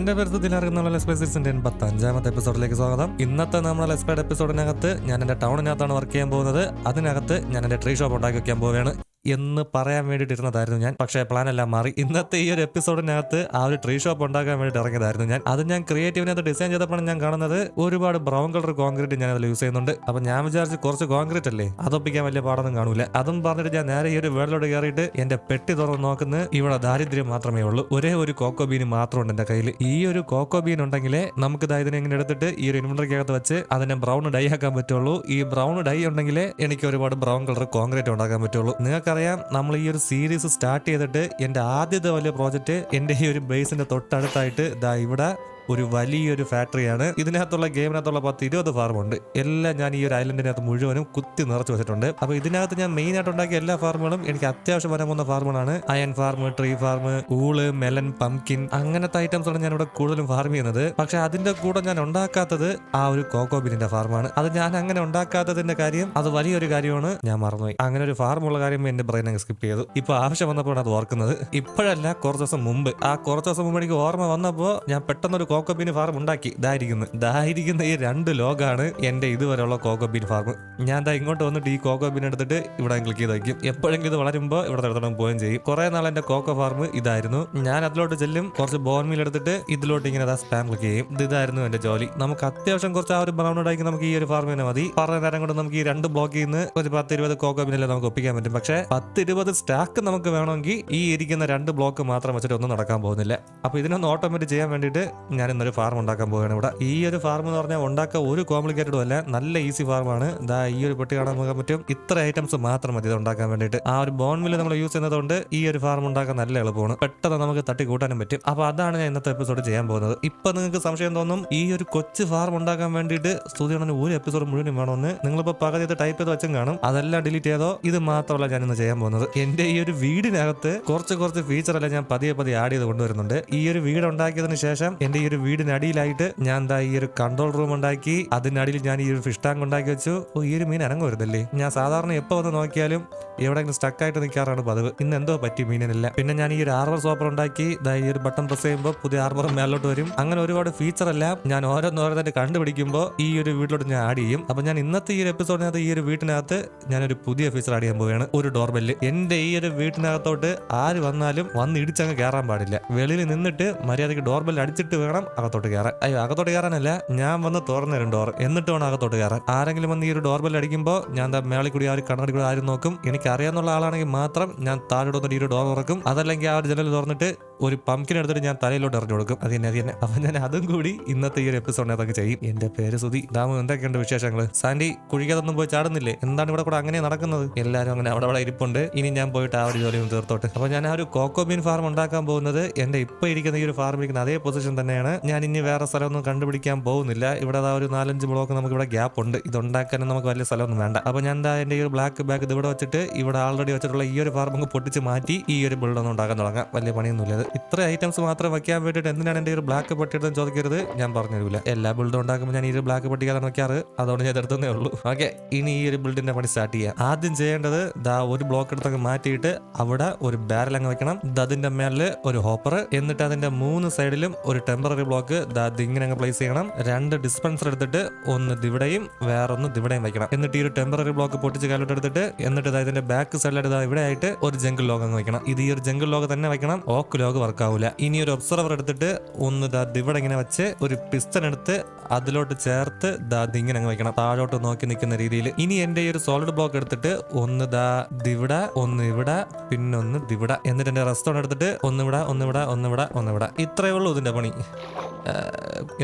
ഗൈസിന്റെ പരിസ്ഥിതിയിൽ ഇറങ്ങുന്ന ലെസ്പേസിന്റെ എൺപത്തി അഞ്ചാമത്തെ എപ്പിസോഡിലേക്ക് സ്വാഗതം. ഇന്നത്തെ നമ്മുടെ ലെസ്പൈഡ് എപ്പിസോഡിനകത്ത് ഞാൻ എന്റെ ടൗണിനകത്താണ് വർക്ക് ചെയ്യാൻ പോകുന്നത്. അതിനകത്ത് ഞാൻ എന്റെ ട്രീ ഷോപ്പ് ഉണ്ടാക്കി വെക്കാൻ പോവുകയാണ്. എന്ന് പറയാൻ വേണ്ടിയിട്ടിരുന്നതായിരുന്നു ഞാൻ. പക്ഷേ പ്ലാൻ എല്ലാം മാറി. ഇന്നത്തെ ഈ ഒരു എപ്പിസോഡിനകത്ത് ആ ഒരു ട്രീ ഷോപ്പ് ഉണ്ടാക്കാൻ വേണ്ടിയിട്ട് ഇറങ്ങിയതായിരുന്നു ഞാൻ. അത് ഞാൻ ക്രിയേറ്റീവിനകത്ത് ഡിസൈൻ ചെയ്തപ്പോഴാണ് ഞാൻ കാണുന്നത് ഒരുപാട് ബ്രൗൺ കളർ കോൺക്രീറ്റ് ഞാൻ അതിൽ യൂസ് ചെയ്യുന്നുണ്ട്. അപ്പൊ ഞാൻ വിചാരിച്ച് കുറച്ച് കോൺക്രീറ്റ് അല്ലേ? അതൊപ്പിക്കാൻ വലിയ പാടൊന്നും കാണൂല. അതും പറഞ്ഞിട്ട് ഞാൻ നേരെ ഈ ഒരു വേളിലോട് കയറിയിട്ട് എന്റെ പെട്ടി തുറന്ന് നോക്കുന്ന. ഇവിടെ ദാരിദ്ര്യം മാത്രമേ ഉള്ളൂ. ഒരേ ഒരു കോക്കോ ബീൻ മാത്രമുണ്ട് എന്റെ കയ്യിൽ ഈ ഒരു കോക്കോ ബീൻ ഉണ്ടെങ്കിലേ നമുക്ക് ദാ ഇതിനെ ഇങ്ങനെ എടുത്തിട്ട് ഈ ഒരു ഇൻവെർട്ടറിക്കകത്ത് വെച്ച് അതിനെ ബ്രൗൺ ഡൈ ആക്കാൻ പറ്റുള്ളൂ. ഈ ബ്രൗൺ ഡൈ ഉണ്ടെങ്കിലേ എനിക്ക് ഒരുപാട് ബ്രൗൺ കളർ കോൺക്രീറ്റ് ഉണ്ടാക്കാൻ പറ്റുള്ളൂ. നിങ്ങൾക്കറിയാം നമ്മൾ ഈ ഒരു സീരീസ് സ്റ്റാർട്ട് ചെയ്തിട്ട് എന്റെ ആദ്യത്തെ വലിയ പ്രോജക്റ്റ് എന്റെ ഈ ഒരു ബേസിന്റെ തൊട്ടടുത്തായിട്ട് ദാ ഇവിടെ ഒരു വലിയൊരു ഫാക്ടറിയാണ്. ഇതിനകത്തുള്ള ഗെയിമിനകത്തുള്ള പത്ത് ഇരുപത് ഫാർമുണ്ട് എല്ലാം ഞാൻ ഈ ഒരു ഐലൻഡിനകത്ത് മുഴുവനും കുത്തി നിറച്ചു വെച്ചിട്ടുണ്ട്. അപ്പൊ ഇതിനകത്ത് ഞാൻ മെയിൻ ആയിട്ട് ഉണ്ടാക്കിയ എല്ലാ ഫാർമുകളും എനിക്ക് അത്യാവശ്യം വരാൻ പോകുന്ന ഫാർമുകളാണ് iron farm tree farm wool melon pumpkin അങ്ങനത്തെ ഐറ്റംസ് ആണ് ഞാൻ ഇവിടെ കൂടുതലും ഫാർം ചെയ്യുന്നത്. പക്ഷെ അതിന്റെ കൂടെ ഞാൻ ഉണ്ടാക്കാത്തത് ആ ഒരു കോക്കോബിനിന്റെ ഫാർമാണ് അത് ഞാൻ അങ്ങനെ ഉണ്ടാക്കാത്തതിന്റെ കാര്യം അത് വലിയൊരു കാര്യമാണ്. ഞാൻ മറന്നുപോയി. അങ്ങനെ ഒരു ഫാർമുള്ള കാര്യം എന്റെ ബ്രെയിൻ അങ്ങ് സ്കിപ്പ് ചെയ്തു. ഇപ്പൊ ആവശ്യം വന്നപ്പോഴാണ് അത് ഓർക്കുന്നത്. ഇപ്പോഴല്ല കുറച്ച് ദിവസം മുമ്പ്. ആ കുറച്ച് ദിവസം മുമ്പ് എനിക്ക് ഓർമ്മ വന്നപ്പോൾ ഞാൻ പെട്ടെന്നൊരു കോക്കോബീൻ ഫാം ഉണ്ടാക്കി. ഇതായിരിക്കുന്നു. ഇതായിരിക്കുന്ന ഈ രണ്ട് ലോഗാണ് എന്റെ ഇതുവരെയുള്ള കോക്കോബീൻ ഫാം. ഞാൻ ദാ ഇങ്ങോട്ട് വന്നിട്ട് ഈ കോക്കോബീൻ എടുത്തിട്ട് ഇവിടെ ക്ലിക്ക് ചെയ്ത് വയ്ക്കും. എപ്പോഴെങ്കിലും ഇത് വളരുമ്പോൾ ഇവിടെ എടുത്തോളം പോവുകയും ചെയ്യും. കുറെ നാൾ എന്റെ കോക്കോ ഫാർം ഇതായിരുന്നു. ഞാൻ അതിലോട്ട് ചെല്ലും. കുറച്ച് ബോൺമീൽ എടുത്തിട്ട് ഇതിലോട്ട് ഇങ്ങനെ ദാ സ്പാം ക്ലിക്ക് ചെയ്യും. ഇത് ഇതായിരുന്നു എന്റെ ജോലി. നമുക്ക് അത്യാവശ്യം കുറച്ച് ആ ഒരു ബ്രൗൺ ഉണ്ടാക്കി നമുക്ക് ഈ ഒരു ഫാം തന്നെ മതി. പറഞ്ഞ നേരം കൊണ്ട് നമുക്ക് ഈ രണ്ട് ബ്ലോക്കിൽ നിന്ന് ഒരു പത്ത് ഇരുപത് കോക്കോബീനെല്ലാം നമുക്ക് ഒപ്പിക്കാൻ പറ്റും. പക്ഷേ പത്ത് ഇരുപത് സ്റ്റാക്ക് നമുക്ക് വേണമെങ്കിൽ ഈ ഇരിക്കുന്ന രണ്ട് ബ്ലോക്ക് മാത്രം വെച്ചിട്ട് ഒന്നും നടക്കാൻ പോകുന്നില്ല. അപ്പോൾ ഇതിനൊന്ന് ഓട്ടോമാറ്റിക് ചെയ്യാൻ വേണ്ടിയിട്ട് ഞാൻ ഇന്നൊരു ഫാം ഉണ്ടാക്കാൻ പോവുകയാണ്. ഇവിടെ ഈ ഒരു ഫാം എന്ന് പറഞ്ഞാൽ ഉണ്ടാക്കാൻ ഒരു കോംപ്ലിക്കേറ്റഡും അല്ല നല്ല ഈസി ഫാമാണ് ദാ ഈ ഒരു പെട്ടി കാണാൻ നോക്കാൻ പറ്റും. ഇത്ര ഐറ്റംസ് മാത്രം മതി ഇത് ഉണ്ടാക്കാൻ വേണ്ടിയിട്ട്. ആ ഒരു ബോൺ മില്ല് നമ്മൾ യൂസ് ചെയ്യുന്നതുകൊണ്ട് ഈ ഒരു ഫാം ഉണ്ടാക്കാൻ നല്ല എളുപ്പമാണ്. പെട്ടെന്ന് നമുക്ക് തട്ടി കൂട്ടാനും പറ്റും. അപ്പൊ അതാണ് ഞാൻ ഇന്നത്തെ എപ്പിസോഡ് ചെയ്യാൻ പോകുന്നത്. ഇപ്പൊ നിങ്ങൾക്ക് സംശയം തോന്നും ഈ ഒരു കൊച്ചു ഫാം ഉണ്ടാക്കാൻ വേണ്ടിയിട്ട് സ്തുതിയുടെ ഒരു എപ്പിസോഡ് മുഴുവനും വേണമെന്ന്. നിങ്ങളിപ്പോ പകുതി ടൈപ്പ് ചെയ്ത് വെച്ചും കാണും. അതെല്ലാം ഡിലീറ്റ് ചെയ്തോ? ഇത് മാത്രമല്ല ഞാൻ ഇന്ന് ചെയ്യാൻ പോകുന്നത്. എന്റെ ഈ ഒരു വീടിനകത്ത് കുറച്ച് കുറച്ച് അല്ല ഞാൻ പതിയെ പതിയെ ആഡ് ചെയ്ത് കൊണ്ടുവരുന്നുണ്ട്. ഈ ഒരു വീട് ഉണ്ടാക്കിയതിന് ശേഷം എന്റെ ഈ ഒരു വീടിനടിയിലായിട്ട് ഞാൻ എന്താ ഈ ഒരു കൺട്രോൾ റൂം ഉണ്ടാക്കി. അതിനടിയിൽ ഞാൻ ഈ ഒരു ഫിഷ് ടാങ്ക് ഉണ്ടാക്കി വെച്ചു. ഓ ഈ ഒരു മീൻ അനങ്ങുവരുതല്ലേ ഞാൻ സാധാരണ എപ്പോ വന്ന് നോക്കിയാലും എവിടെയെങ്കിലും സ്റ്റക്കായിട്ട് നിൽക്കാറാണ് പതിവ്. ഇന്ന് എന്തോ പറ്റി മീനിനില്ല. പിന്നെ ഞാൻ ഈ ഒരു ആർബർ സോപ്പർ ഉണ്ടാക്കി. ഈ ഒരു ബട്ടൺ പ്രസ് ചെയ്യുമ്പോൾ പുതിയ ആർബർ മേലോട്ട് വരും. അങ്ങനെ ഒരുപാട് ഫീച്ചർ എല്ലാം ഞാൻ ഓരോന്നോരോന്നായിട്ട് കണ്ടുപിടിക്കുമ്പോൾ ഈ ഒരു വീട്ടിലോട്ട് ഞാൻ ആഡ് ചെയ്യും. അപ്പൊ ഞാൻ ഇന്നത്തെ ഈ ഒരു എപ്പിസോഡിനകത്ത് ഈ ഒരു വീട്ടിനകത്ത് ഞാനൊരു പുതിയ ഫീച്ചർ ആഡ് ചെയ്യാൻ പോവുകയാണ്. ഒരു ഡോർബെല്ല് എന്റെ ഈ ഒരു വീട്ടിനകത്തോട്ട് ആര് വന്നാലും വന്ന് ഇടിച്ചങ്ങ് കയറാൻ പാടില്ല. വെളിയിൽ നിന്നിട്ട് മര്യാദയ്ക്ക് ഡോർബെല്ല് അടിച്ചിട്ട് വേണം അകത്തോട്ട് കയറാൻ. അയ്യോ അകത്തോട്ട് കയറാനല്ല ഞാൻ വന്ന് തുറന്നു തരും ഡോർ എന്നിട്ട് വേണം അകത്തോട്ട് കയറാൻ. ആരെങ്കിലും വന്ന് ഈ ഒരു ഡോർബെൽ അടിക്കുമ്പോൾ ഞാൻ മേളിൽ കൂടി ആ ഒരു കണ്ണാടി കൂടി ആരും നോക്കും. എനിക്ക് അറിയാവുന്ന ആളാണെങ്കിൽ മാത്രം ഞാൻ താഴെ ഈ ഒരു ഡോർ തുറക്കും. അതല്ലെങ്കിൽ ആ ഒരു ജനൽ തുറന്നിട്ട് ഒരു പമ്പിൻ എടുത്തിട്ട് ഞാൻ തലയിലോട്ട് എറിഞ്ഞു കൊടുക്കും. അത് തന്നെ അത് തന്നെ അപ്പൊ ഞാൻ അതും കൂടി ഇന്നത്തെ ഈ ഒരു എപ്പിസോഡിനകത്തൊക്കെ ചെയ്യും. എന്റെ പേര് സുധി. ദാമു എന്തൊക്കെയുണ്ട് വിശേഷങ്ങൾ സാൻഡി കുഴിക്കതൊന്നും പോയി ചാടുന്നില്ലേ? എന്താണ് ഇവിടെ കൂടെ അങ്ങനെ നടക്കുന്നത്? എല്ലാവരും അങ്ങനെ അവിടെ അവിടെ ഇരിപ്പുണ്ട്. ഇനി ഞാൻ പോയിട്ട് ആ ഒരു ജോലി ഒന്ന് തീർത്തോട്ട്. അപ്പൊ ഞാൻ ആ ഒരു കോക്കോബീൻ ഫാർം ഉണ്ടാക്കാൻ പോകുന്നത് എന്റെ ഇപ്പൊ ഇരിക്കുന്ന ഈ ഒരു ഫാം അതേ പൊസിഷൻ തന്നെയാണ്. ഞാൻ ഇനി വേറെ സ്ഥലമൊന്നും കണ്ടുപിടിക്കാൻ പോകുന്നില്ല. ഇവിടെ ദാ ഒരു നാലഞ്ച് ബ്ലോക്ക് നമുക്ക് ഇവിടെ ഗ്യാപ്പ് ഉണ്ട്. ഇത് ഉണ്ടാക്കാനും നമുക്ക് വലിയ സ്ഥലമൊന്നും വേണ്ട. അപ്പൊ ഞാൻ എന്താ എന്റെ ഈ ഒരു ബ്ലാക്ക് ബാഗ് ഇവിടെ വെച്ചിട്ട് ഇവിടെ ആൾറെഡി വെച്ചിട്ടുള്ള ഈ ഒരു അങ്ങ് പൊട്ടിച്ച് മാറ്റി ഈ ഒരു ബിൽഡൊന്നും ഉണ്ടാക്കാൻ തുടങ്ങാം. വലിയ പണിയൊന്നുമില്ല ഇത്ര ഐറ്റംസ് മാത്രം വയ്ക്കാൻ വേണ്ടിയിട്ട് എന്തിനാണ് എന്റെ ഈ ഒരു ബ്ലാക്ക് പെട്ടിയെടുത്ത് ചോദിക്കരുത്. ഞാൻ പറഞ്ഞു തരില്ല എല്ലാ ബിൽഡും ഉണ്ടാക്കുമ്പോൾ ഞാൻ ഈ ഒരു ബ്ലാക്ക് പെട്ടിക്കാതെ വയ്ക്കാറ് അതുകൊണ്ട് ഞാൻ എടുത്തേ ഉള്ളൂ. ഓക്കെ ഇനി ഈ ഒരു ബിൽഡിന്റെ പണി സ്റ്റാർട്ട് ചെയ്യാം. ആദ്യം ചെയ്യേണ്ടത് ദാ ഒരു ബ്ലോക്ക് എടുത്തങ്ങ് മാറ്റിയിട്ട് അവിടെ ഒരു ബാരൽ അങ്ങ് വെക്കണം. അതിന്റെ മേലിൽ ഒരു ഹോപ്പർ എന്നിട്ട് അതിന്റെ മൂന്ന് സൈഡിലും ഒരു ടെമ്പററി ബ്ലോക്ക് ദാ ഇങ്ങനെ അങ്ങ് പ്ലേസ് ചെയ്യണം. രണ്ട് ഡിസ്പെൻസർ എടുത്തിട്ട് ഒന്ന് ദിവിടെയും വേറൊന്ന് ദിവിടെയും വെക്കണം. എന്നിട്ട് ഈ ഒരു ടെമ്പററി ബ്ലോക്ക് പൊട്ടിച്ച് കാലോട്ട് എടുത്തിട്ട് എന്നിട്ട് ഇതിന്റെ ബാക്ക് സൈഡിലായിട്ട് ഇവിടെ ആയിട്ട് ഒരു ജംഗിൾ ലോക്ക് അങ്ങ് വെക്കണം. ഇത് ഈ ഒരു ജംഗിൾ ലോക്ക് തന്നെ വെക്കണം. ഓക്ക് ലോഗ് വർക്ക് ആവില്ല ഇനി ഒരു ഒബ്സർവർ എടുത്തിട്ട് ഒന്ന് ഇവിടെ ഇങ്ങനെ വെച്ച് ഒരു പിസ്റ്റൺ എടുത്ത് അതിലോട്ട് ചേർത്ത് ദാ ഇങ്ങനെ അങ്ങ് വെക്കണം. താഴോട്ട് നോക്കി നിൽക്കുന്ന രീതിയിൽ. ഇനി എന്റെ ഈ ഒരു സോളിഡ് ബ്ലോക്ക് എടുത്തിട്ട് ഒന്ന് ദാ ദിവിടെ ഒന്ന് ഇവിടെ പിന്നെ ഒന്ന് ദിവിടെ എന്നിട്ട് എന്റെ റെസ്റ്റോറന്റ് എടുത്തിട്ട് ഒന്ന് ഇവിടെ ഒന്ന് ഇവിടെ ഒന്ന് ഇവിടെ ഒന്ന് ഇവിടെ. ഇത്രയേ ഉള്ളൂ ഇതിന്റെ പണി.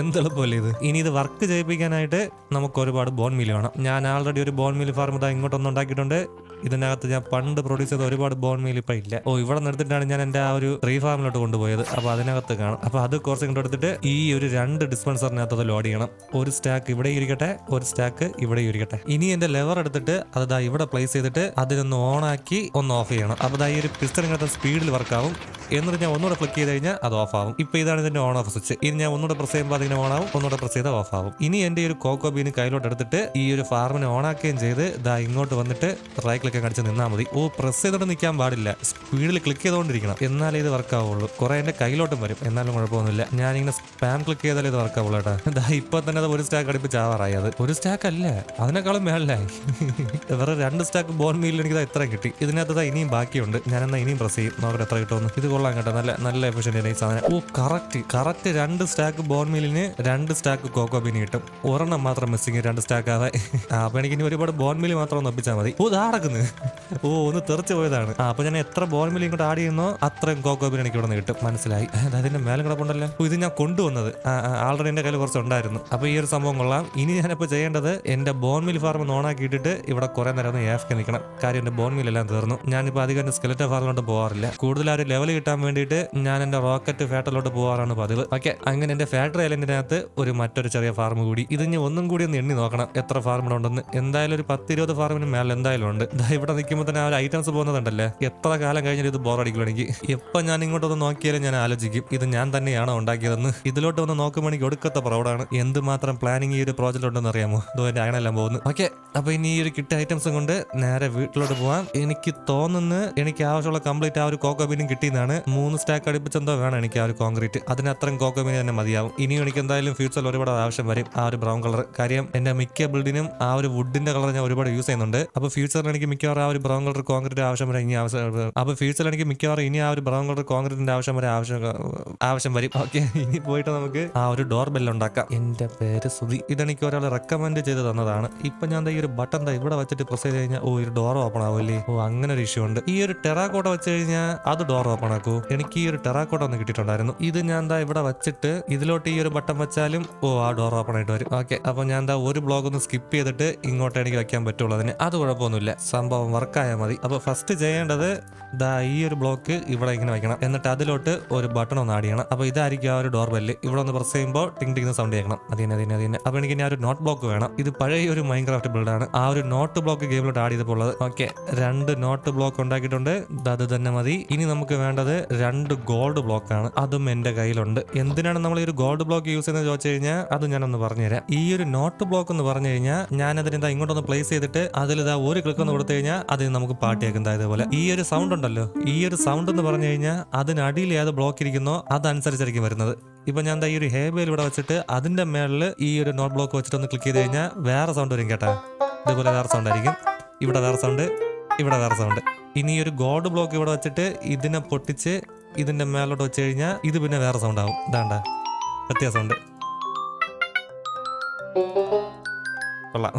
എന്തെളുപ്പമല്ലേ ഇത്. ഇനി ഇത് വർക്ക് ചെയ്യിപ്പിക്കാനായിട്ട് നമുക്ക് ഒരുപാട് ബോൺ മീൽ വേണം. ഞാൻ ആൾറെഡി ഒരു ബോൺ മീൽ ഫാർം ഇതാ ഇങ്ങോട്ടൊന്നും ഉണ്ടാക്കിയിട്ടുണ്ട്. ഇതിനകത്ത് ഞാൻ പണ്ട് പ്രൊഡ്യൂസ് ചെയ്ത ഒരുപാട് ബോൺ മീൽ ഇപ്പൊ ഇല്ല. ഓ ഇവിടെ നിർത്തിട്ടാണ് ഞാൻ എന്റെ ആ ഒരു റീഫാമിലോട്ട് ഫാമിലോട്ട് കൊണ്ടുപോയത്. അപ്പോൾ അതിനകത്ത് കാണാം. അപ്പൊ അത് കുറച്ച് ഇങ്ങോട്ട് എടുത്തിട്ട് ഈ ഒരു രണ്ട് ഡിസ്പെൻസറിനകത്ത് ലോഡ് ചെയ്യണം. ഒരു സ്റ്റാക്ക് ഇവിടെ ഇരിക്കട്ടെ ഒരു സ്റ്റാക്ക് ഇവിടെ ഇരിക്കട്ടെ. ഇനി എന്റെ ലെവർ എടുത്തിട്ട് അത് ഇവിടെ പ്ലേസ് ചെയ്തിട്ട് അതിനൊന്ന് ഓൺ ആക്കി ഒന്ന് ഓഫ് ചെയ്യണം. അപ്പോൾ ദാ ഈ ഒരു പിസ്റ്റൺ ഇങ്ങനത്തെ സ്പീഡിൽ വർക്കാവും എന്നിട്ട് ഞാൻ ഒന്നുകൂടെ ക്ലിക്ക് ചെയ്ത് കഴിഞ്ഞാൽ അത് ഓഫ് ആവും. ഇപ്പൊ ഇതാണ് ഇതിന്റെ ഓൺ ഓഫ് സ്വിച്ച് ഇനി ഞാൻ ഒന്നുകൂടെ പ്രസ് ചെയ്യുമ്പോൾ അതിന് ഓൺ ആവും ഒന്നുകൂടെ പ്രസ് ചെയ്താൽ ഓഫ് ആവും. ഇനി എന്റെ ഒരു കോക്കോ ബീന് കയ്യിലോട്ട് എടുത്തിട്ട് ഈ ഒരു ഫാർമിനെ ഓൺ ആക്കുകയും ചെയ്ത് ദാ ഇങ്ങോട്ട് വന്നിട്ട് റൈറ്റ് ക്ലിക്ക് അടിച്ച് നിന്നാൽ മതി. ഓ പ്രസ് ചെയ്തോണ്ട് നിൽക്കാൻ പാടില്ല. സ്പീഡിൽ ക്ലിക്ക് ചെയ്തുകൊണ്ടിരിക്കണം എന്നാലേ ഇത് വർക്ക് ആവുള്ളൂ. കുറെ എന്റെ കയ്യിലോട്ടും വരും. എന്നാലും കുഴപ്പമൊന്നുമില്ല. ഞാനിങ്ങനെ സ്പാം ക്ലിക്ക് ചെയ്താലേ ഇത് വർക്ക് ആവുള്ളൂ കേട്ടോ. ദാ ഇപ്പൊ തന്നെ അത് ഒരു സ്റ്റാക്ക് അടുപ്പിച്ച് ആവാറായി അത് ഒരു സ്റ്റാക്ക് അല്ല. അതിനേക്കാളും മേളിലായി. വേറെ രണ്ട് സ്റ്റാക്ക് ബോൺ മീലിൽ എനിക്ക് എത്ര കിട്ടി. ഇതിനകത്ത് ഇനിയും ബാക്കിയുണ്ട്. ഞാൻ എന്നാ ഇനിയും പ്രസ് ചെയ്യും. നോക്കട്ടെ എത്ര കിട്ടുമെന്ന്. ഇത് കൊള്ളാം കേട്ടോ. നല്ല നല്ല എഫിഷ്യന്റ് ഈ സാധനം. ഓ കറക്റ്റ് കറക്റ്റ് രണ്ട് സ്റ്റാക്ക് ബോൺ മീലിന് രണ്ട് സ്റ്റാക്ക് കോക്കോ ബീൻ കിട്ടും. ഒരെണ്ണം മാത്രം മിസ്സിങ് രണ്ട് സ്റ്റാക്ക് ആവാൻ. അപ്പൊ എനിക്ക് ഇനി ഒരുപാട് ബോൺ മീൽ മാത്രം ഒന്ന് ഒപ്പിച്ചാൽ മതി. ഓ ഇതാടക്കുന്നു ഓ ഒന്ന് തെറിച്ച് പോയതാണ്. അപ്പൊ ഞാൻ എത്ര ബോൺ മീൽ ഇങ്ങോട്ട് ആഡ് ചെയ്യുന്നോ അത്രയും കോക്കോ ബീൻ എനിക്ക് ഇവിടെ നിന്ന് കിട്ടും. മനസ്സിലായി. അത് അതിന്റെ മേലെ കിടപ്പുണ്ടല്ലോ ഇത് ഞാൻ കൊണ്ടുവന്നത്. ആൾറെഡി എന്റെ കയ്യിൽ കുറച്ച് ഉണ്ടായിരുന്നു അപ്പൊ ഈ ഒരു സംഭവം കൊള്ളാം. ഇനി ഞാനിപ്പോൾ ചെയ്യേണ്ടത് എന്റെ ബോൺമിൽ ഫാർം ഒന്ന് ഓണാക്കി ഇട്ടിട്ട് ഇവിടെ കുറെ നേരം ഒന്ന് ഏഫ്ക്ക് നിൽക്കണം. കാര്യം എന്റെ ബോൺമിൽ എല്ലാം തീർന്നു. ഞാനിപ്പോൾ അധികം എന്റെ സ്കെലറ്റ ഫാർമിലോട്ട് പോകാറില്ല കൂടുതൽ ആ ഒരു ലെവൽ കിട്ടാൻ വേണ്ടിയിട്ട് ഞാൻ എന്റെ റോക്കറ്റ് ഫാക്ടറിലോട്ട് പോകാറാണ് പതിവ്. ഓക്കെ അങ്ങനെ എന്റെ ഫാക്ടറി ഐലൻഡിനകത്ത് ഒരു മറ്റൊരു ചെറിയ ഫാർം കൂടി. ഇത് ഇനി ഒന്നും കൂടി ഒന്ന് എണ്ണി നോക്കണം എത്ര ഫാർമിലുണ്ടെന്ന് എന്തായാലും ഒരു പത്തിരുപത് ഫാർമിന് മേലെ എന്തായാലും ഉണ്ട്. ഇവിടെ നിൽക്കുമ്പോൾ തന്നെ ആ ഒരു ഐറ്റംസ് പോകുന്നതുണ്ടല്ലേ? എത്ര കാലം കഴിഞ്ഞാൽ ഇത് ബോറടിക്കുള്ളൂ എനിക്ക്. എപ്പോൾ ഞാൻ ഇങ്ങോട്ടൊന്ന് നോക്കിയാലും ഞാൻ ആലോചിക്കും. ഇത് ഞാൻ തന്നെയാണോ ഉണ്ടാക്കിയതെന്ന്. ഇതിലോട്ട് വന്ന് നോക്കുമ്പോൾ എനിക്ക് ഒടുക്കത്തെ പ്രൗഡാണ്. എന്തുമാത്രം പ്ലാനിങ് ഈ ഒരു പ്രോജക്റ്റ് ഉണ്ടെന്ന് അറിയാമോ? അതോ എന്റെ എല്ലാം പോകുന്നു. ഓക്കെ അപ്പൊ ഇനി ഈ ഒരു കിട്ടിയ ഐറ്റംസും കൊണ്ട് നേരെ വീട്ടിലോട്ട് പോവാം. എനിക്ക് തോന്നുന്നു എനിക്ക് ആവശ്യമുള്ള കംപ്ലീറ്റ് ആ ഒരു കോക്കോ ബീനും കിട്ടിയെന്നാണ്. മൂന്ന് സ്റ്റാക്ക് അടുപ്പിച്ചെന്തോ വേണം എനിക്ക് ആ ഒരു കോൺക്രീറ്റ് അതിന് അത്രയും കോക്കോ ബീൻ തന്നെ മതിയാവും. ഇനിയും എനിക്ക് എന്തായാലും ഫ്യൂച്ചറിൽ ഒരുപാട് ആവശ്യം വരും. ആ ഒരു ബ്രൗൺ കളർ കാര്യം എന്റെ മിക്ക ബിൽഡിനും ആ ഒരു വുഡിന്റെ കളർ ഞാൻ ഒരുപാട് യൂസ് ചെയ്യുന്നുണ്ട്. അപ്പൊ ഫ്യൂച്ചറിൽ എനിക്ക് മിക്കവാറും ആ ഒരു ബ്രൗൺ കളർ കോൺക്രീറ്റ് ആവശ്യം വരെ ഇനി ആവശ്യം അപ്പൊ ഫ്യൂച്ചറിൽ എനിക്ക് മിക്കവാറും ഇനി ആ ഒരു ബ്രൗൺ കളർ കോൺക്രീറ്റിന്റെ ആവശ്യം വരെ ആവശ്യം ആവശ്യം വരും. ഓക്കെ ഇനി പോയിട്ട് നമുക്ക് ആ ഒരു ഡോർ ബെൽ എന്റെ പേര് സുധി. ഇതെനിക്ക് ഒരാൾ റെക്കമെൻഡ് ചെയ്ത് തന്നതാണ്. ഇപ്പൊ ഞാൻ ഈ ഒരു ബട്ടൺ ദാ ഇവിടെ വെച്ചിട്ട് പ്രസ് ചെയ്ത് കഴിഞ്ഞാൽ ഓ ഒരു ഡോർ ഓപ്പൺ ആവില്ലേ? ഓ അങ്ങനെ ഒരു ഇഷ്യൂ ഉണ്ട്. ഈ ഒരു ടെറാക്കോട്ട വെച്ച് കഴിഞ്ഞാൽ അത് ഡോർ ഓപ്പൺ ആക്കൂ. എനിക്ക് ഈ ഒരു ടെറാക്കോട്ട ഒന്ന് കിട്ടിയിട്ടുണ്ടായിരുന്നു. ഇത് ഞാൻ ദാ ഇവിടെ വെച്ചിട്ട് ഇതിലോട്ട് ഈ ഒരു ബട്ടൺ വെച്ചാലും ഓ ആ ഡോർ ഓപ്പൺ ആയിട്ട് വരും. ഓക്കെ അപ്പൊ ഞാൻ ദാ ഒരു ബ്ലോഗ് ഒന്ന് സ്കിപ്പ് ചെയ്തിട്ട് ഇങ്ങോട്ട് എനിക്ക് വെക്കാൻ പറ്റുള്ളൂ അതിന്. അത് കുഴപ്പമൊന്നുമില്ല. സംഭവം വർക്കായാൽ മതി. അപ്പൊ ഫസ്റ്റ് ചെയ്യേണ്ടത് ദാ ഈ ഒരു ബ്ലോക്ക് ഇവിടെ ഇങ്ങനെ വെക്കണം. എന്നിട്ട് അതിലോട്ട് ഒരു ബട്ടൺ ഒന്ന് ആഡ് ചെയ്യണം. അപ്പൊ ഇതായിരിക്കും ആ ഒരു ഡോർ ബെല്ല് ഇവിടെ ഒന്ന് പ്രസ് ചെയ്യുമ്പോൾ ടിങ് ടിങ് സൗണ്ട് കേൾക്കണം. അതിന് അതിന് അതിന് അപ്പൊ എനിക്ക് ഇനി ആ ഒരു നോട്ട് ബ്ലോക്ക് വേണം. ഇത് പഴയ ഒരു മൈൻക്രാഫ്റ്റ് ബിൽഡാണ് ആ ഒരു നോട്ട് ബ്ലോക്ക് ഗെയിമിലോട്ട് ആഡ് ചെയ്തപ്പോൾ ഓക്കെ രണ്ട് നോട്ട് ബ്ലോക്ക് ഉണ്ടാക്കിയിട്ടുണ്ട്. അത് തന്നെ മതി. ഇനി നമുക്ക് വേണ്ടത് രണ്ട് ഗോൾഡ് ബ്ലോക്ക് ആണ്. അതും എന്റെ കയ്യിലുണ്ട്. എന്തിനാണ് നമ്മൾ ഈ ഒരു ഗോൾഡ് ബ്ലോക്ക് യൂസ് ചെയ്യുന്നത് ചോദിച്ചു കഴിഞ്ഞാൽ അത് ഞാനൊന്ന് പറഞ്ഞുതരാം. ഈ ഒരു നോട്ട് ബ്ലോക്ക് എന്ന് പറഞ്ഞു കഴിഞ്ഞാൽ ഞാൻ അതിനെന്താ ഇങ്ങോട്ടൊന്ന് പ്ലേസ് ചെയ്തിട്ട് അതിൽ ഇതാ ഒരു ക്ലിക്ക് ഒന്ന് കൊടുത്തു കഴിഞ്ഞാൽ അതിന് നമുക്ക് പാട്ടിയാക്കും ഇതേപോലെ. ഈ ഒരു സൗണ്ട് ഉണ്ടല്ലോ. ഈ ഒരു സൗണ്ട് എന്ന് പറഞ്ഞു കഴിഞ്ഞാൽ അതിനടിയിൽ ഏത് ബ്ലോക്ക് ഇരിക്കുന്നോ അതനുസരിച്ചായിരിക്കും വരുന്നത്. ഇപ്പൊ ഞാൻ എന്താ ഈ ഒരു ഹേബേൽ ഇവിടെ വെച്ചിട്ട് അതിന്റെ മേളിൽ ഈ ഒരു നോട്ട് ബ്ലോക്ക് വെച്ചിട്ട് ഒന്ന് ക്ലിക്ക് ചെയ്ത് കഴിഞ്ഞാൽ വേറെ സൗണ്ട് വരും കേട്ടാ. ഇതുപോലെ വേറെ സൗണ്ട് ആയിരിക്കും. ഇവിടെ വേറെ സൗണ്ട് ഇവിടെ വേറെ സൗണ്ട് ഇനി ഈ ഒരു ഗോഡ് ബ്ലോക്ക് ഇവിടെ വെച്ചിട്ട് ഇതിനെ പൊട്ടിച്ച് ഇതിന്റെ മേലോട്ട് വെച്ച് കഴിഞ്ഞാൽ ഇത് പിന്നെ വേറെ സൗണ്ട് ആവും. ഇതാണ്ട. വ്യത്യാസമുണ്ട് കൊള്ളാം.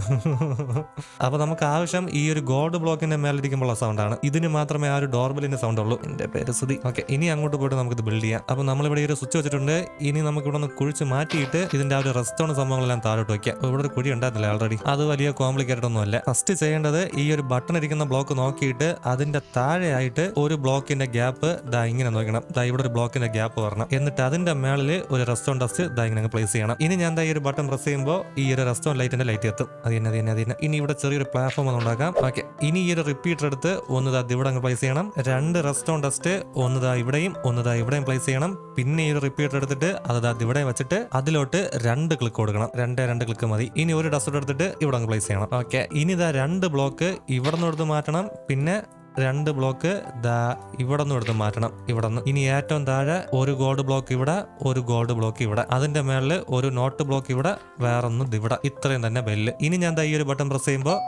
അപ്പൊ നമുക്ക് ആവശ്യം ഈ ഒരു ഗോൾഡ് ബ്ലോക്കിന്റെ മേലിരിക്കുമ്പോൾ സൗണ്ടാണ് ഇതിന് മാത്രമേ ആ ഒരു ഡോർബലിന്റെ സൗണ്ട് ഉള്ളൂ. പേര് സുധി. ഓക്കെ ഇനി അങ്ങോട്ട് പോയിട്ട് നമുക്ക് ഇത് ബിൽഡ് ചെയ്യാം. അപ്പൊ നമ്മളിവിടെ ഒരു സ്വിച്ച് വെച്ചിട്ടുണ്ട്. ഇനി നമുക്ക് ഇവിടെ ഒന്ന് കുഴിച്ച് മാറ്റിയിട്ട് ഇതിന്റെ ആ ഒരു റെസ്റ്റോൺ സംഭവങ്ങളെല്ലാം താഴോട്ട് വെക്കാം. ഇവിടെ ഒരു കുഴി ഉണ്ടായിരുന്നില്ല ഓൾറെഡി അത് വലിയ കോംപ്ലിക്കേറ്റഡ് ഒന്നുമല്ല. ഫസ്റ്റ് ചെയ്യേണ്ടത് ഈ ഒരു ബട്ടൺ ഇരിക്കുന്ന ബ്ലോക്ക് നോക്കിയിട്ട് അതിന്റെ താഴെയായിട്ട് ഒരു ബ്ലോക്കിന്റെ ഗ്യാപ്പ് ദാ ഇങ്ങനെ നോക്കണം. ദാ ഇവിടെ ഒരു ബ്ലോക്കിന്റെ ഗ്യാപ്പ് വരണം. എന്നിട്ട് അതിന്റെ മേളിൽ ഒരു റെസ്റ്റോൺ ഡസ്റ്റ് ദാ ഇങ്ങനെ പ്ലേസ് ചെയ്യണം. ഇനി ഞാൻ ദാ ഈ ഒരു ബട്ടൺ പ്രസ് ചെയ്യുമ്പോൾ ഈ ഒരു റെസ്റ്റോൺ ലൈറ്റിന്റെ ലൈറ്റ് എത്തും. അത് തന്നെ അത് തന്നെ അത് തന്നെ ഇനി ഇവിടെ ചെറിയൊരു പ്ലാറ്റ്ഫോം ഒന്ന് ഉണ്ടാക്കാം. ഓക്കെ ഇനി ഈ ഒരു റിപ്പീറ്റർ എടുത്ത് ഒന്ന് ദാ ഇവിടെ അങ്ങ് പ്ലേസ് ചെയ്യണം. രണ്ട് റെസ്റ്റോൺ ഡസ്റ്റ് ഒന്ന് ദാ ഇവിടെയും ഒന്ന് ദാ ഇവിടെയും പ്ലേസ് ചെയ്യണം. പിന്നെ ഈ ഒരു റിപ്പീറ്റർ എടുത്തിട്ട് അത് ദാ ഇവിടെ വെച്ചിട്ട് അതിലോട്ട് രണ്ട് ക്ലിക്ക് കൊടുക്കണം. രണ്ട് രണ്ട് ക്ലിക്ക് മതി. ഇനി ഒരു ഡസ്റ്റ് എടുത്തിട്ട് ഇവിടെ അങ്ങ് പ്ലേസ് ചെയ്യണം. ഓക്കെ ഇനി ഇതാ രണ്ട് ബ്ലോക്ക് ഇവിടെ നിന്ന് എടുത്ത് മാറ്റണം. പിന്നെ രണ്ട് ബ്ലോക്ക് ദാ ഇവിടെ നിന്ന് എടുത്ത് മാറ്റണം. ഇവിടെ നിന്ന് ഇനി ഏറ്റവും താഴെ ഒരു ഗോൾഡ് ബ്ലോക്ക് ഇവിടെ ഒരു ഗോൾഡ് ബ്ലോക്ക് ഇവിടെ. അതിന്റെ മേളിൽ ഒരു നോട്ട് ബ്ലോക്ക് ഇവിടെ വേറൊന്നും ഇവിടെ. ഇത്രയും തന്നെ ബെല്ല് ഇനി ഞാൻ ഈ ഒരു ബട്ടൺ പ്രസ് ചെയ്യുമ്പോൾ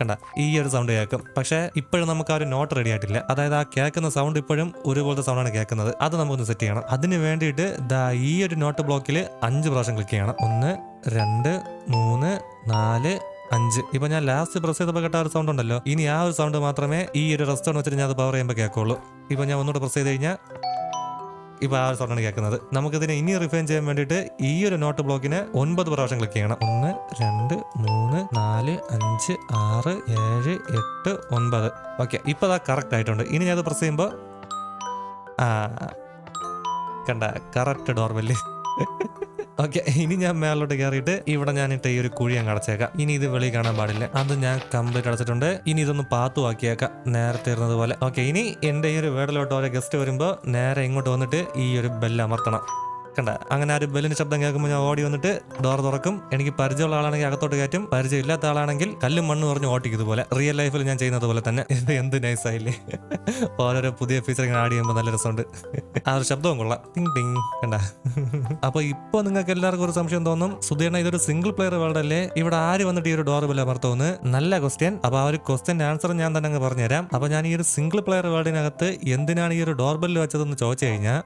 കണ്ട ഈ ഒരു സൗണ്ട് കേൾക്കും. പക്ഷേ ഇപ്പോഴും നമുക്ക് ആ ഒരു നോട്ട് റെഡി ആയിട്ടില്ല. അതായത് ആ കേൾക്കുന്ന സൗണ്ട് ഇപ്പോഴും ഒരുപോലത്തെ സൗണ്ടാണ് കേൾക്കുന്നത്. അത് നമുക്കൊന്ന് സെറ്റ് ചെയ്യണം. അതിന് വേണ്ടിയിട്ട് ദാ ഈ ഒരു നോട്ട് ബ്ലോക്കിൽ അഞ്ച് പ്രാവശ്യം ക്ലിക്ക് ചെയ്യണം. ഒന്ന് രണ്ട് മൂന്ന് നാല് അഞ്ച്. ഇപ്പൊ ഞാൻ ലാസ്റ്റ് പ്രസ് ചെയ്തപ്പോൾ കേട്ട ഒരു സൗണ്ട് ഉണ്ടല്ലോ. ഇനി ആ ഒരു സൗണ്ട് മാത്രമേ ഈ ഒരു റെസ്റ്റോറന്റ് വെച്ചിട്ട് ഞാൻ അത് പവർ ചെയ്യുമ്പോൾ കേൾക്കുള്ളൂ. ഇപ്പൊ ഞാൻ ഒന്നുകൂടെ പ്രസ് ചെയ്ത് കഴിഞ്ഞാൽ ഇപ്പൊ ആ ഒരു സൗണ്ടാണ് കേൾക്കുന്നത്. നമുക്കിതിനെ ഇനി റിഫൈൻ ചെയ്യാൻ വേണ്ടിയിട്ട് ഈ ഒരു നോട്ട് ബ്ലോക്കിന് ഒൻപത് പ്രാവശ്യം ക്ലിക്ക് ചെയ്യണം. ഒന്ന് രണ്ട് മൂന്ന് നാല് അഞ്ച് ആറ് ഏഴ് എട്ട് ഒൻപത്. ഓക്കെ ഇപ്പൊ അതാ കറക്റ്റ് ആയിട്ടുണ്ട്. ഇനി ഞാൻ അത് പ്രസ് ചെയ്യുമ്പോൾ ആ കണ്ട കറക്റ്റ് ഡോർബെല്ല് ഓക്കെ ഇനി ഞാൻ മേലോട്ട് കയറിയിട്ട് ഇവിടെ ഞാൻ ഇട്ട ഈ ഒരു കുഴി അങ്ങ് അടച്ചേക്കാം. ഇനി ഇത് വെളി കാണാൻ പാടില്ല. അത് ഞാൻ കംപ്ലീറ്റ് അടച്ചിട്ടുണ്ട്. ഇനി ഇതൊന്ന് പാത്തു ആക്കിയേക്കാം. നേരത്തെ ഇരുന്നത് പോലെ. ഓക്കെ ഇനി എന്റെ ഈ ഒരു വീടിലോട്ട് ഓരോ ഗസ്റ്റ് വരുമ്പോൾ നേരെ ഇങ്ങോട്ട് വന്നിട്ട് ഈ ഒരു ബെല്ല് അമർത്തണം. കണ്ട അങ്ങനെ ആ ഒരു ബെല്ലിന് ശബ്ദം കേൾക്കുമ്പോൾ ഞാൻ ഓടി വന്നിട്ട് ഡോർ തുറക്കും. എനിക്ക് പരിചയമുള്ള ആളാണെങ്കിൽ അകത്തോട്ട് കയറ്റും. പരിചയം ഇല്ലാത്ത ആളാണെങ്കിൽ കല്ലും മണ്ണും പറഞ്ഞ് ഓട്ടിക്കും ഇതുപോലെ. റിയൽ ലൈഫിൽ ഞാൻ ചെയ്യുന്നത് പോലെ തന്നെ. ഇത് എന്ത് നൈസായില്ലേ ഓരോരോ പുതിയ ഫീച്ചർ ഇങ്ങനെ ആഡ് ചെയ്യുമ്പോൾ നല്ല രസമുണ്ട്. ആ ഒരു ശബ്ദവും കൊള്ളാം. ടിങ് ടിങ് കണ്ട? അപ്പോൾ ഇപ്പോൾ നിങ്ങൾക്ക് എല്ലാവർക്കും ഒരു സംശയം തോന്നും. സുധീർണ ഇതൊരു സിംഗിൾ പ്ലെയർ വേൾഡ് അല്ലേ? ഇവിടെ ആര് വന്നിട്ട് ഈ ഒരു ഡോർ ബെല്ല് അമർത്തുമെന്ന്? നല്ല ക്വസ്റ്റ്യൻ അപ്പോൾ ആ ഒരു ക്വസ്റ്റ്യൻ ആൻസർ ഞാൻ തന്നെ അങ്ങ് പറഞ്ഞുതരാം. അപ്പോൾ ഞാൻ ഈ ഒരു സിംഗിൾ പ്ലെയർ വേൾഡിനകത്ത് എന്തിനാണ് ഈ ഒരു ഡോർ ബെല്ല് വെച്ചതെന്ന് ചോദിച്ചു കഴിഞ്ഞാൽ